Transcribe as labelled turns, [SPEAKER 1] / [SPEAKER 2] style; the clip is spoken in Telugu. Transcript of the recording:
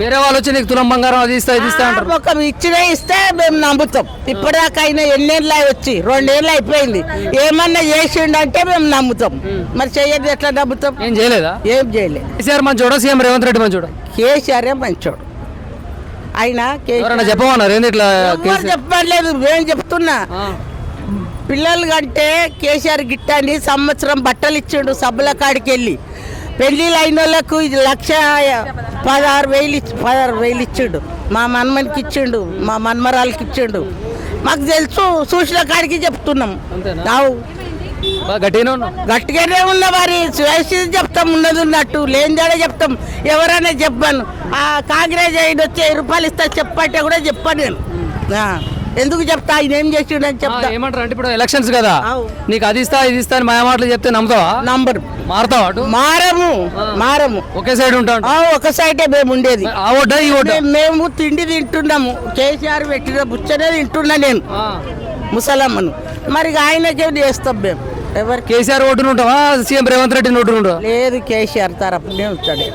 [SPEAKER 1] వేరే వాళ్ళు వచ్చి నీకు తులం బంగారం అది ఇస్తా ఇది ఇస్తా అంటారు.
[SPEAKER 2] ఒక ఇచ్చినా ఇస్తే మేము నమ్ముతాం. ఇప్పటిదాకా అయినా ఎన్నేళ్ళు వచ్చి రెండేళ్ళు అయిపోయింది. ఏమన్నా చేసిండంటే మేము నమ్ముతాం. మరి చెయ్యదు ఎట్లా నమ్ముతాం?
[SPEAKER 1] ఏం చేయలేదా?
[SPEAKER 2] ఏం చేయలే.
[SPEAKER 1] కేసీఆర్ మంచోడా? సీఎం రేవంత్ రెడ్డి మంచోడా?
[SPEAKER 2] కేసీఆర్ మంచోడు. ఆయన
[SPEAKER 1] ఎవరైనా చెప్పమన్నారు? ఏంది ఇట్లా కేసీఆర్?
[SPEAKER 2] చెప్పలేదు నేను చెప్తున్నా. పిల్లలు కంటే కేసీఆర్ గిట్టని సంవత్సరం బట్టలు ఇచ్చిండు సబ్బుల కాడికి వెళ్ళి పెళ్ళిళ్ళు అయిన వాళ్ళకు ఇది లక్ష పదహారు వేలు ఇచ్చి పదహారు వేలు ఇచ్చిండు. మా మన్మనికి ఇచ్చిండు మా మన్మరాలకి ఇచ్చిండు. మాకు తెలుసు చూసిన కాడికి చెప్తున్నాం.
[SPEAKER 1] బాగా గట్టిగానే
[SPEAKER 2] ఉన్న వారి స్వేచ్ఛ చెప్తాం ఉన్నది ఉన్నట్టు లేనిదాడే చెప్తాం. ఎవరైనా చెప్పాను. ఆ కాంగ్రెస్ అయిన వచ్చి రూపాయలు ఇస్తా చెప్పంటే కూడా చెప్పాను నేను. ఎందుకు చెప్తా? ఆయన ఏం చేసిండని
[SPEAKER 1] ఆ,
[SPEAKER 2] చెప్తా.
[SPEAKER 1] ఏమంటారు అంటే ఇప్పుడు ఎలక్షన్స్ కదా. నీకు అది ఇస్తా ఇది ఇస్తా అని మాటలు చెప్తే నమ్ముతావా?
[SPEAKER 2] నంబర్.
[SPEAKER 1] మారుతావా అటు?
[SPEAKER 2] మారము మారము.
[SPEAKER 1] ఒకే సైడ్ ఉంటా
[SPEAKER 2] ఆ, ఒక సైడే మేము ఉండేది.
[SPEAKER 1] ఆ ఈ
[SPEAKER 2] మేము- తిండి తింటున్నాము. కేసీఆర్ పెట్టిన బుచ్చనే తింటున్నా నేను. ముసలమ్మను. మరి ఆయనకే చేస్తాం మేము? ఎవరికి?
[SPEAKER 1] కేసీఆర్ ఓటును ఉంటావా? సీఎం రేవంత్ రెడ్డి ఓటును ఉంటావా?
[SPEAKER 2] లేదు కేసీఆర్ తరపునే ఉంటాడు.